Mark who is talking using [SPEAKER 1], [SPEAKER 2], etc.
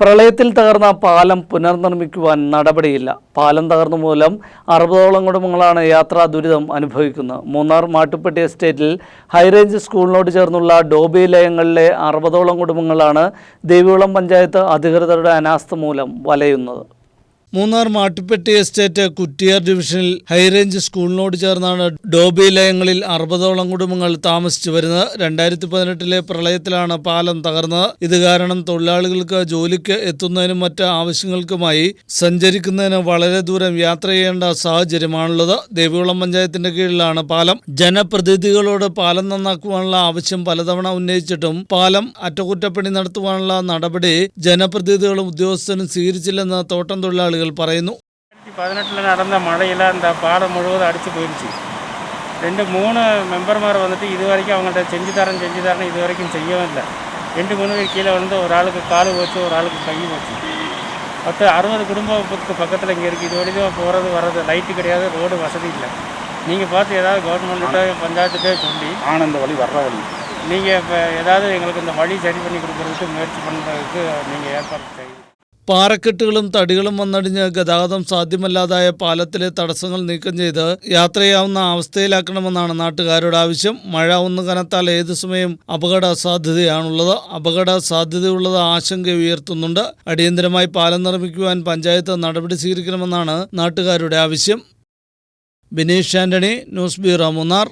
[SPEAKER 1] പ്രളയത്തിൽ തകർന്ന പാലം പുനർനിർമ്മിക്കുവാൻ നടപടിയില്ല. പാലം തകർന്ന മൂലം അറുപതോളം കുടുംബങ്ങളാണ് യാത്രാ ദുരിതം അനുഭവിക്കുന്നത്. മൂന്നാർ മാട്ടുപ്പെട്ടി എസ്റ്റേറ്റിൽ ഹൈറേഞ്ച് സ്കൂളിനോട് ചേർന്നുള്ള ഡോബി ലയങ്ങളിലെ അറുപതോളം കുടുംബങ്ങളാണ് ദേവികുളം പഞ്ചായത്ത് അധികൃതരുടെ അനാസ്ഥ മൂലം വലയുന്നത്. മൂന്നാർ മാട്ടുപ്പെട്ടി എസ്റ്റേറ്റ് കുറ്റിയാർ ഡിവിഷനിൽ ഹൈറേഞ്ച് സ്കൂളിനോട് ചേർന്നാണ് ഡോബി ലയങ്ങളിൽ അറുപതോളം കുടുംബങ്ങൾ താമസിച്ചു വരുന്നത്. രണ്ടായിരത്തി പതിനെട്ടിലെ പ്രളയത്തിലാണ് പാലം തകർന്നത്. ഇത് കാരണം തൊഴിലാളികൾക്ക് ജോലിക്ക് എത്തുന്നതിനും മറ്റ് ആവശ്യങ്ങൾക്കുമായി സഞ്ചരിക്കുന്നതിന് വളരെ ദൂരം യാത്ര ചെയ്യേണ്ട സാഹചര്യമാണുള്ളത്. ദേവികുളം പഞ്ചായത്തിന്റെ കീഴിലാണ് പാലം. ജനപ്രതിനിധികളോട് പാലം നന്നാക്കുവാനുള്ള ആവശ്യം പലതവണ ഉന്നയിച്ചിട്ടും പാലം അറ്റകുറ്റപ്പണി നടത്തുവാനുള്ള നടപടി ജനപ്രതിനിധികളും ഉദ്യോഗസ്ഥരും സ്വീകരിച്ചില്ലെന്ന് തോട്ടം തൊഴിലാളികൾ പറയുന്നു
[SPEAKER 2] ரெண்டாயிரத்தி பதினெட்டில் நடந்த மழையில் அந்த பாலம் முழுவதும் அடித்து போயிடுச்சு ரெண்டு மூணு மெம்பர்மார் வந்துட்டு இது வரைக்கும் அவங்கள்ட்ட செஞ்சு தரேன் செஞ்சு தரேன் இது வரைக்கும் செய்யவும் இல்லை ரெண்டு மூணு பேர் கீழே வந்து ஒரு ஆளுக்கு கால் போச்சு ஒரு ஆளுக்கு கை போச்சு பத்து அறுபது குடும்பத்துக்கு பக்கத்தில் இங்கே இருக்குது இது வரைக்கும் போகிறது வர்றது லைட்டு கிடையாது ரோடு வசதி இல்லை நீங்கள் பார்த்து ஏதாவது கவர்மெண்ட்டு பஞ்சாயத்துட்டே சொல்லி
[SPEAKER 3] ஆனந்த வழி வர்ற வழி
[SPEAKER 2] நீங்கள் இப்போ ஏதாவது எங்களுக்கு இந்த வழி சரி பண்ணி கொடுக்குறதுக்கு முயற்சி பண்ணுறதுக்கு நீங்கள் ஏற்பாடு செய்யுங்க
[SPEAKER 1] പാറക്കെട്ടുകളും തടികളും വന്നടിഞ്ഞ് ഗതാഗതം സാധ്യമല്ലാതായ പാലത്തിലെ തടസ്സങ്ങൾ നീക്കം ചെയ്ത് യാത്രയാവുന്ന അവസ്ഥയിലാക്കണമെന്നാണ് നാട്ടുകാരുടെ ആവശ്യം. മഴ ഒന്ന് കനത്താൽ ഏതു സമയം അപകട സാധ്യതയാണുള്ളത് അപകട സാധ്യതയുള്ളത് ആശങ്ക ഉയർത്തുന്നുണ്ട്. അടിയന്തരമായി പാലം നിർമ്മിക്കുവാൻ പഞ്ചായത്ത് നടപടി സ്വീകരിക്കണമെന്നാണ് നാട്ടുകാരുടെ ആവശ്യം. Bineesh Antony news bureau Munnar.